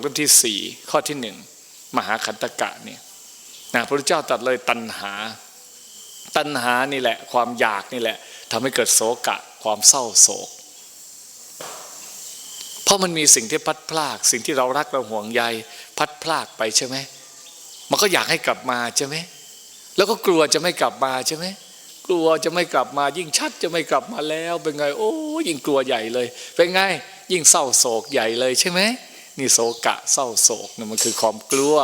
เล่มที่สี่ข้อที่หนึ่งมหาคันตกะเนี่ยนะพระพุทธเจ้าตรัดเลยตัณหา ตัณหานี่แหละ ความอยากนี่แหละทำให้เกิดโศกะ ความเศร้าโศก เพราะมันมีสิ่งที่พัดพลาก สิ่งที่เรารักเราห่วงใย พัดพลากไปใช่ไหมมันก็อยากให้กลับมาใช่ไหมแล้วก็กลัวจะไม่กลับมาใช่ไหมกลัวจะไม่กลับมา ยิ่งชัดจะไม่กลับมาแล้ว เป็นไง โอ้ยิ่งกลัวใหญ่เลย เป็นไง ยิ่งเศร้าโศกใหญ่เลยใช่ไหม นี่โศกะเศร้าโศกนี่มันคือความกลัว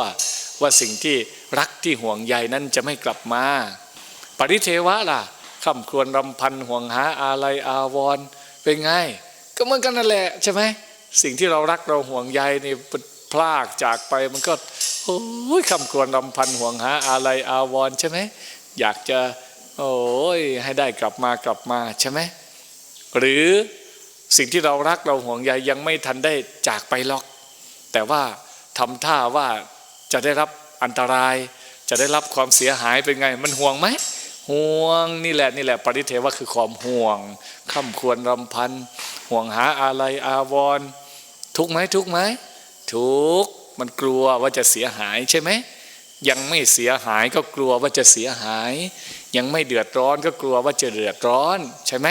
ว่าสิ่งที่รักที่ห่วงใยนั้นจะไม่กลับมา ปริเทวะล่ะคำควรรำพันห่วงหาอะไรอาวรเป็นไง ก็เหมือนกันนั่นแหละใช่ไหมสิ่งที่เรารักเราห่วงใยนี่พลากจากไปมันก็โอ้ยคำควรรำพันห่วงหาอะไรอาวรใช่ไหมอยากจะโอ้ยให้ได้กลับมากลับมาใช่ไหมหรือสิ่งที่เรารักเราห่วงใยยังไม่ทันได้จากไปหรอก แต่ว่าทำท่าว่าจะได้รับอันตราย จะได้รับความเสียหายเป็นไง มันห่วงไหมห่วงนี่แหละนี่แหละปริเทวะคือความห่วงข้าควรรำพันห่วงหาอะไรอาวร ทุกไหมทุกไหมทุกมันกลัวว่าจะเสียหายใช่ไหมยังไม่เสียหายก็กลัวว่าจะเสียหาย ยังไม่เดือดร้อนก็กลัวว่าจะเดือดร้อนใช่ไหม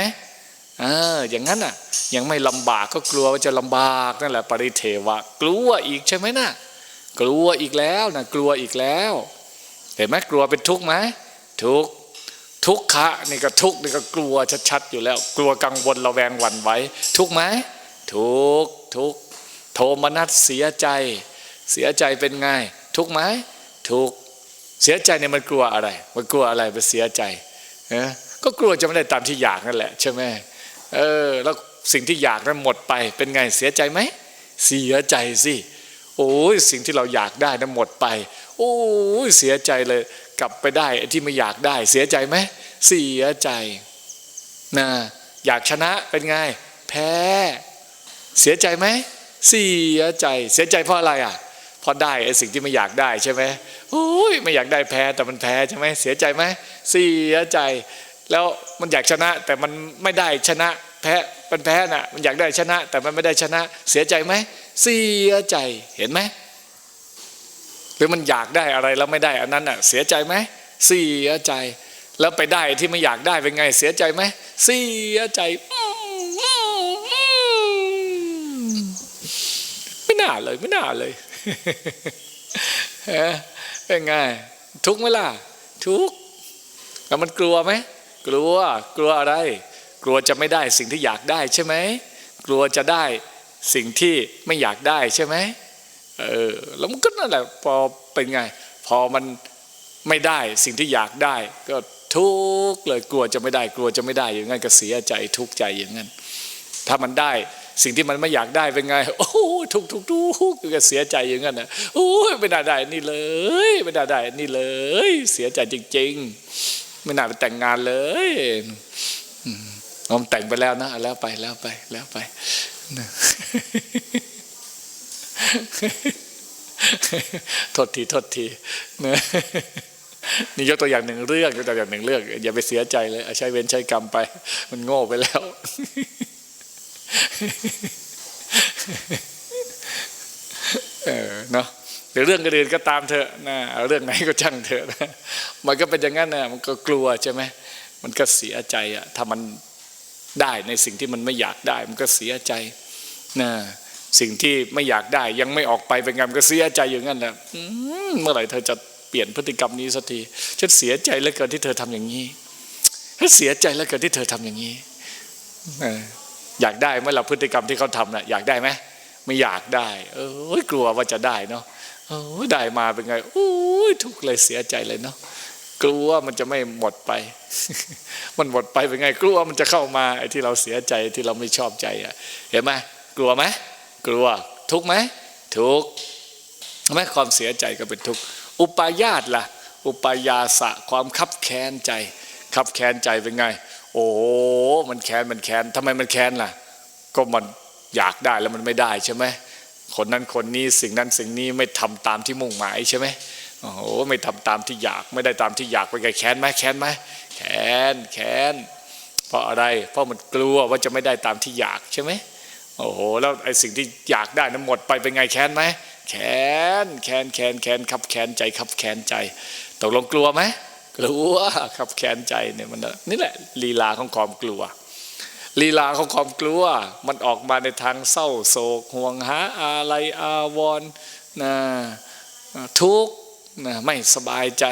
เอออย่างนั้นอะยังไม่ลำบากก็กลัวว่าจะลำบากนั่นแหละปริเทวะ กลัวอีกใช่ไหมนะ่ะกลัวอีกแล้วนะกลัวอีกแล้ว เห็นไหมกลัวเป็นทุกข์ไหมทุกข์ทุกขะนี่ก็ทุกข์นี่ก็กลัวชัดๆอยู่แล้ว กลัวกังวลระแวงหวั่นไหวทุกข์ไหมทุกข์ทุกข์โทมนัสเสียใจ เสียใจเป็นไงทุกข์ไหมทุกข์เสียใจเนี่ยมันกลัวอะไร มันกลัวอะไรไปเสียใจเออก็กลัวจะไม่ได้ตามที่อยากนั่นแหละใช่ไหม เออแล้วสิ่งที่อยากนั้นหมดไป เป็นไงเสียใจไหมเสียใจสิโอ้ยสิ่งที่เราอยากได้นั้นหมดไป โอ้ยเสียใจเลย กลับไปได้ที่ไม่อยากได้ เสียใจไหมเสียใจนะอยากชนะเป็นไง แพ้ เสียใจไหมเสียใจเสียใจเพราะอะไรอะเพราะได้ไอ้สิ่งที่ไม่อยากได้ใช่ไหมโอ้ยไม่อยากได้แพ้แต่มันแพ้ใช่ไหมเสียใจไหมเสียใจ แล้วมันอยากชนะแต่มันไม่ได้ชนะแพ้มันแพ้น่ะมันอยากได้ชนะ แต่มันไม่ได้ชนะ เสียใจไหมเสียใจเห็นไหมหรือมันอยากได้อะไรแล้วไม่ได้อันนั้นอะเสียใจไหมเสียใจ แล้วไปได้ที่ไม่อยากได้เป็นไงเสียใจไหมเสียใจไม่น่าเลยไม่น่าเลยเป็นไงทุกไหมล่ะทุกแล้วมันกลัวไหม กลัวกลัวอะไร กลัวจะไม่ได้สิ่งที่อยากได้ใช่ไหมกลัวจะได้สิ่งที่ไม่อยากได้ใช่ไหมเออแล้วมันก็นั่นแหละพอเป็นไง พอมันไม่ได้สิ่งที่อยากได้ ก็ทุกข์เลยกลัวจะไม่ได้ กลัวจะไม่ได้อย่างนั้นก็เสียใจทุกข์ใจอย่างนั้น ถ้ามันได้สิ่งที่มันไม่อยากได้เป็นไง โอ้ทุกทุกทุกก็เสียใจอย่างนั้นนะโอ้ยไม่น่าได้นี่เลย ไม่น่าได้นี่เลย เสียใจจริง ๆ ไม่น่าไปแต่งงานเลยผมแต่งไปแล้วนะแล้วไปแล้วไปแล้วไปโทษทีโทษทีนะนี่ยกตัวอย่างหนึ่งเรื่องยกตัวอย่างหนึ่งเรื่องอย่าไปเสียใจเลยใช้เว้นใช้กรรมไป มันโง่ไปแล้ว เออเนาะ หรือเรื่องอื่นก็ตามเถอะนะเรื่องไหนก็ช่างเถอะมันก็เป็นอย่างนั้นนะมันก็กลัวใช่ไหมมันก็เสียใจอะถ้ามันได้ในสิ่งที่มันไม่อยากได้ มันก็เสียใจนะสิ่งที่ไม่อยากได้ ยังไม่ออกไปเป็นไงมันก็เสียใจอย่างนั้นแหละเมื่อไหร่เธอจะเปลี่ยนพฤติกรรมนี้สักทีฉันเสียใจเหลือเกินที่เธอทำอย่างนี้ฉันเสียใจเหลือเกินที่เธอทำอย่างนี้อยากได้เมื่อเราพฤติกรรมที่เขาทำนะ่ะอยากได้ไหมไม่อยากได้ เออกลัวว่าจะได้เนาะ โอ้ได้มาเป็นไงโอ้ยทุกเลยเสียใจเลยเนาะกลัวมันจะไม่หมดไป มันหมดไปเป็นไง กลัวมันจะเข้ามาไอ้ที่เราเสียใจที่เราไม่ชอบใจอะ เห็นไหมกลัวไหมกลัว ทุกไหมทุกไหมความเสียใจก็เป็นทุกอุปายาตล่ะ อุปายาสะความคับแค้นใจ คับแค้นใจเป็นไง โอ้มันแค้นมันแค้นทำไมมันแค้นล่ะ ก็มันอยากได้แล้วมันไม่ได้ใช่ไหม คนนั้นคนนี้สิ่งนั้นสิ่งนี้ไม่ทำตามที่มุ่งหมายใช่ไหมโอ้โหไม่ทำตามที่อยากไม่ได้ตามที่อยากเป็นไงแค้นไหมแค้นไหมแค้นแค้นเพราะอะไร เพราะมันกลัวว่าจะไม่ได้ตามที่อยากใช่ไหมโอ้โหแล้วไอ้สิ่งที่อยากได้นั้นหมดไปเป็นไงแค้นไหมแขนแขนแขนแขนขับแขนใจขับแขนใจตกลงกลัวไหมกลัวขับแขนใจเนี่ยมันนี่แหละลีลาของความกลัว ลีลาของความกลัว มันออกมาในทางเศร้าโศกห่วงหาอะไรอาวรณ์นะทุกข์นะไม่สบายใจ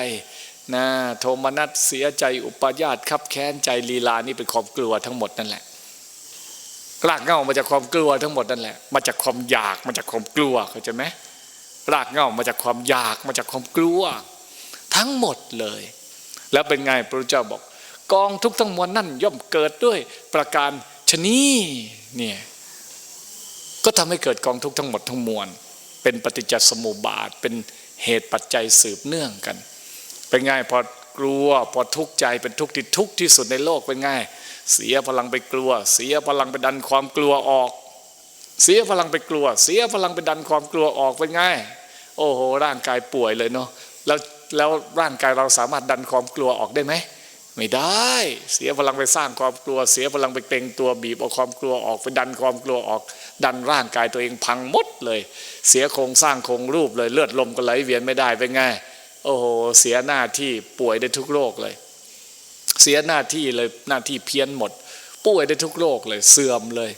นะโทมนัสเสียใจอุปญาตขับแค้นใจลีลานี่เป็นความกลัวทั้งหมดนั่นแหละรากเหง้ามาจากความกลัวทั้งหมดนั่นแหละมาจากความอยากมาจากความกลัวเข้าใจไหมรากเหง้ามาจากความอยากมาจากความกลัว ทั้งหมดเลย แล้วเป็นไงพระพุทธเจ้าบอก กองทุกข์ทั้งมวลนั่นย่อมเกิดด้วยประการชนีเนี่ยก็ทำให้เกิดกองทุกข์ทั้งหมดทั้งมวล เป็นปฏิจจสมุปบาท เป็นเหตุปัจจัยสืบเนื่องกัน เป็นไงพอกลัวพอทุกข์ใจเป็นทุกข์ที่ทุกข์ที่สุดในโลกเป็นไงเสียพลังไปกลัว เสียพลังไปดันความกลัวออก เสียพลังไปกลัว เสียพลังไปดันความกลัวออกเป็นไงโอ้โหร่างกายป่วยเลยเนาะแล้วแล้วร่างกายเราสามารถดันความกลัวออกได้ไหม ไม่ได้ เสียพลังไปสร้างความกลัว เสียพลังไปเกรงตัวบีบเอาความกลัวออกไปดันความกลัวออก ดันร่างกายตัวเองพังหมดเลย เสียโครงสร้างโครงรูปเลย เลือดลมก็ไหลเวียนไม่ได้เป็นไงโอ้โหเสียหน้าที่ป่วยได้ทุกโรคเลย เสียหน้าที่เลยหน้าที่เพี้ยนหมด ป่วยได้ทุกโรคเลย เสื่อมเลย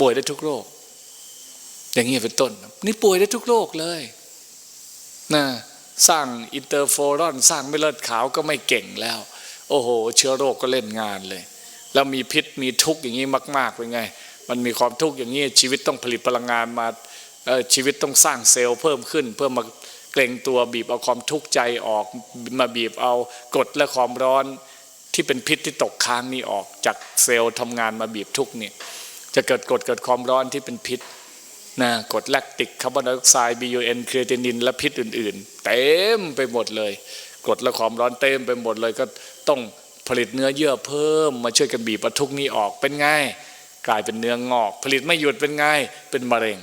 ป่วยได้ทุกโรค อย่างนี้เป็นต้น นี่ป่วยได้ทุกโรคเลยนะสร้างอินเตอร์โฟรอน สร้างไม่เลือดขาวก็ไม่เก่งแล้ว โอ้โห เชื้อโรคก็เล่นงานเลย แล้วมีพิษมีทุกข์อย่างนี้มาก ๆเป็นไง มันมีความทุกข์อย่างนี้ชีวิตต้องผลิตพลังงานมาชีวิตต้องสร้างเซลล์เพิ่มขึ้น เพื่อมาเกรงตัวบีบเอาความทุกข์ใจออกมาบีบเอากรดและความร้อนที่เป็นพิษที่ตกค้างนี้ออกจากเซลล์ทำงานมาบีบทุกข์นี่จะเกิดกรดเกิดความร้อนที่เป็นพิษนะกรดแลคติกคาร์บอนไดออกไซด์บียูเอ็นครีเอตินินและพิษอื่น ๆ เต็มไปหมดเลยกรดและความร้อนเต็มไปหมดเลยก็ ต้องผลิตเนื้อเยื่อเพิ่มมาช่วยกันบีบเอาทุกนี้ออกเป็นไงกลายเป็นเนื้องอก ผลิตไม่หยุดเป็นไงเป็นมะเร็ง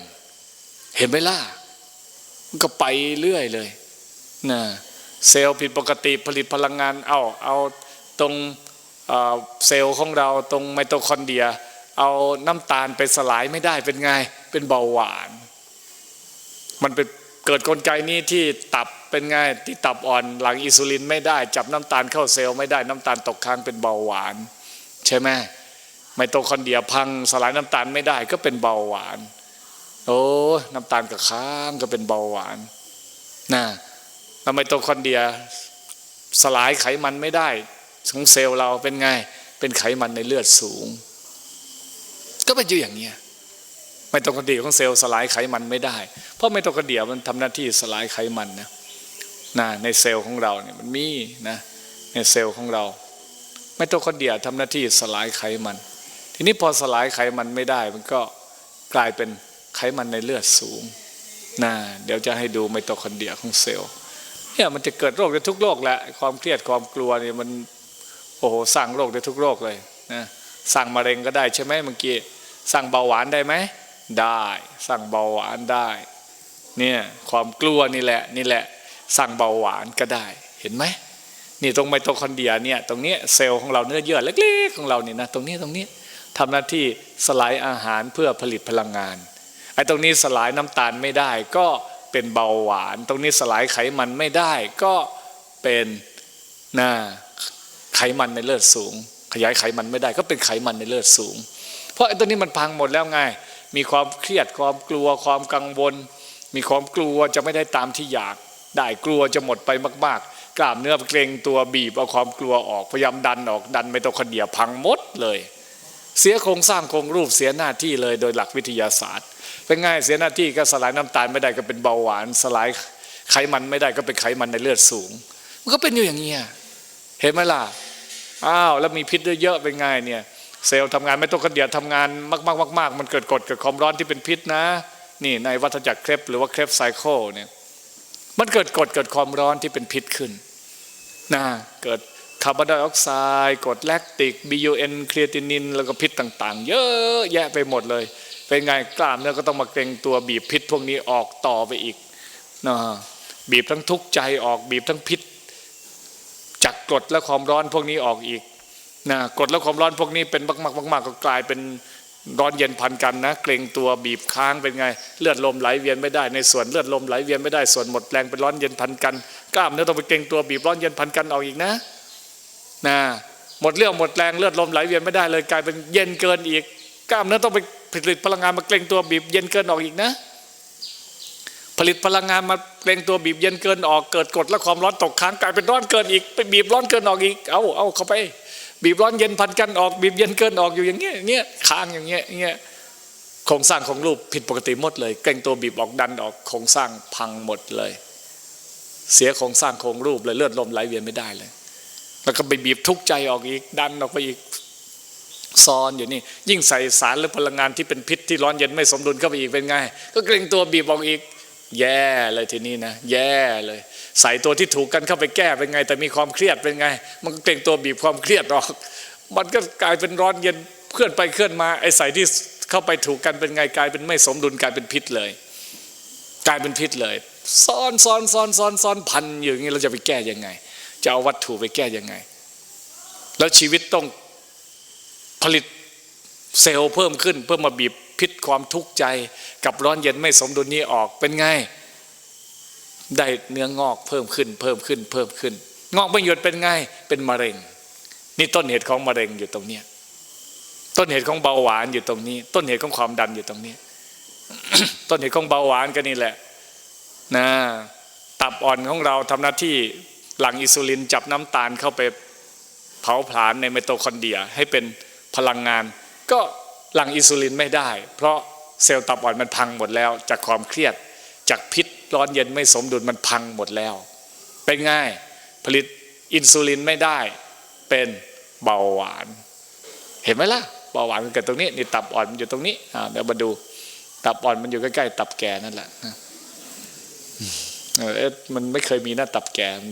เห็นไหมล่ะมันก็ไปเรื่อยเลยนะเซลล์ผิดปกติผลิตพลังงานเอาเอาตรงเซลล์ของเราตรงไมโตคอนเดรีย เอาน้ำตาลไปสลายไม่ได้เป็นไงเป็นเบาหวาน มันเป็น เกิดกลไกนี้ที่ตับเป็นไงที่ตับอ่อนหลังอินซูลินไม่ได้ จับน้ำตาลเข้าเซลล์ไม่ได้น้ำตาลตกค้างเป็นเบาหวาน ใช่ไหมไมโตคอนเดรียพังสลายน้ำตาลไม่ได้ก็เป็นเบาหวาน โอ้น้ำตาลกับค้างก็เป็นเบาหวานนะแล้วไมโตคอนเดรียสลายไขมันไม่ได้ของเซลล์เราเป็นไงเป็นไขมันในเลือดสูง ก็เป็นอยู่อย่างเนี้ย ไมโตคอนเดียของเซลล์สลายไขมันไม่ได้ เพราะไมโตคอนเดียมันทำหน้าที่สลายไขมันนะนะในเซลล์ของเราเนี่ยมันมีนะในเซลล์ของเรา ไมโตคอนเดียทำหน้าที่สลายไขมัน ทีนี้พอสลายไขมันไม่ได้ มันก็กลายเป็นไขมันในเลือดสูงนะเดี๋ยวจะให้ดูไมโตคอนเดียของเซลล์เนี่ยมันจะเกิดโรคได้ทุกโรคแหละความเครียดความกลัวเนี่ยมันโอ้โหสร้างโรคได้ทุกโรคเลยนะสร้างมะเร็งก็ได้ใช่ไหมเมื่อกี้สร้างเบาหวานได้ไหม ได้สร้างเบาหวานได้เนี่ยความกลัวนี่แหละนี่แหละสร้างเบาหวานก็ได้เห็นไหมนี่ตรงไมโตคอนเดรียเนี่ยตรงนี้เซลล์ของเราเนื้อเยื่อเล็กๆของเราเนี่ยนะตรงนี้ตรงนี้ทำหน้าที่สลายอาหารเพื่อผลิตพลังงานไอ้ตรงนี้สลายน้ำตาลไม่ได้ก็เป็นเบาหวาน ตรงนี้สลายไขมันไม่ได้ก็เป็นนะไขมันในเลือดสูง ขยายไขมันไม่ได้ก็เป็นไขมันในเลือดสูง เพราะไอ้ตัวนี้มันพังหมดแล้วไง มีความเครียดความกลัวความกังวล มีความกลัวจะไม่ได้ตามที่อยาก ได้กลัวจะหมดไปมาก ๆ กล้ามเนื้อเกรงตัวบีบเอาความกลัวออกพยายามดันออกดันไมโตคอนเดียพังหมดเลย เสียโครงสร้างโครงรูปเสียหน้าที่เลยโดยหลักวิทยาศาสตร์ เป็นง่ายเสียหน้าที่ก็สลายน้ำตาลไม่ได้ก็เป็นเบาหวาน สลายไขมันไม่ได้ก็เป็นไขมันในเลือดสูง มันก็เป็นอยู่อย่างนี้เห็นไหมล่ะอ้าวแล้วมีพิษเยอะๆเป็นไงเนี่ย เซลล์ทำงานไม่ต้องกระเดียดทำงานมากๆๆมันเกิดกฎเกิดความร้อนที่เป็นพิษนะ นี่ในวัฏจักรเครปหรือว่าเครปไซเคิลเนี่ยมันเกิดกฎเกิดความร้อนที่เป็นพิษขึ้นนะเกิดคาร์บอนไดออกไซด์กรดแลคติก BUN ครีตินิน แล้วก็พิษต่างๆ เยอะแยะไปหมดเลย เป็นไงกล้ามเนื้อก็ต้องมาเกรงตัวบีบพิษพวกนี้ออกต่อไปอีกนะบีบทั้งทุกข์ใจออกบีบทั้งพิษจากกรดและความร้อนพวกนี้ออกอีก นะกดและความร้อนพวกนี้เป็นมากๆๆก็กลายเป็นร้อนเย็นพันกันนะเกรงตัวบีบค้างเป็นไง เลือดลมไหลเวียนไม่ได้ในส่วนเลือดลมไหลเวียนไม่ได้ส่วนหมดแรงเป็นร้อนเย็นพันกัน กล้ามเนื้อต้องไปเกรงตัวบีบร้อนเย็นพันกันออกอีกนะนะหมดเรื่องหมดแรงเลือดลมไหลเวียนไม่ได้เลยกลายเป็นเย็นเกินอีก กล้ามเนื้อต้องไปผลิตพลังงานมาเกรงตัวบีบเย็นเกินออกอีกนะ ผลิตพลังงานมาเกรงตัวบีบเย็นเกินออกเกิดกดและความร้อนตกค้างกลายเป็นร้อนเกินอีกไปบีบร้อนเกินออกอีก เอาเอาเข้าไป บีบร้อนเย็นพันกันออกบีบเย็นเกินออกอยู่อย่างเงี้ยเงี้ยค้างอย่างเงี้ยเงี้ยโครงสร้างของรูปผิดปกติหมดเลยเกรงตัวบีบออกดันออกโครงสร้างพังหมดเลย เสียโครงสร้างโครงรูปเลยเลือดลมไหลเวียนไม่ได้เลย แล้วก็ไปบีบทุกใจออกอีกดันออกไปอีกซ้อนอยู่นี่ ยิ่งใส่สารหรือพลังงานที่เป็นพิษที่ร้อนเย็นไม่สมดุลเข้าไปอีกเป็นไง ก็เกรงตัวบีบออกอีก แย่เลยทีนี้นะแย่เลย ใส่ตัวที่ถูกกันเข้าไปแก้เป็นไง แต่มีความเครียดเป็นไง มันก็เกรงตัวบีบความเครียดออก มันก็กลายเป็นร้อนเย็นเคลื่อนไปเคลื่อนมาไอ้ใส่ที่เข้าไปถูกกันเป็นไงกลายเป็นไม่สมดุลกลายเป็นพิษเลย กลายเป็นพิษเลยซ้อนซ้อนซ้อนซ้อนซ้อนพันอยู่อย่างนี้เราจะไปแก้ยังไง จะเอาวัตถุไปแก้ยังไง แล้วชีวิตต้องผลิตเซลล์เพิ่มขึ้นเพื่อมาบีบ พิษความทุกข์ใจกับร้อนเย็นไม่สมดุลนี้ออกเป็นไง ได้เนื้องอกเพิ่มขึ้น เพิ่มขึ้น เพิ่มขึ้น งอกไม่หยุดเป็นไง เป็นมะเร็ง นี่ต้นเหตุของมะเร็งอยู่ตรงเนี้ยต้นเหตุของเบาหวานอยู่ตรงนี้ ต้นเหตุของความดันอยู่ตรงนี้ ต้นเหตุของเบาหวานก็นี่แหละนะตับอ่อนของเราทำหน้าที่หลั่งอินซูลินจับน้ำตาลเข้าไปเผาผลาญในไมโตคอนเดรียให้เป็นพลังงาน ก็ หลั่งอินซูลินไม่ได้ เพราะเซลล์ตับอ่อนมันพังหมดแล้ว จากความเครียดจากพิษร้อนเย็นไม่สมดุลมันพังหมดแล้ว เป็นไง่ายผลิตอินซูลินไม่ได้ เป็นเบาหวาน เห็นไหมล่ะเบาหวานมันเกิดตรงนี้นี่ตับอ่อนมันอยู่ตรงนี้อ่าเดี๋ยวมาดู ตับอ่อนมันอยู่ใกล้ๆตับแก่นั่นแหละเออมันไม่เคยมีหน้าตับแก่มันอยู่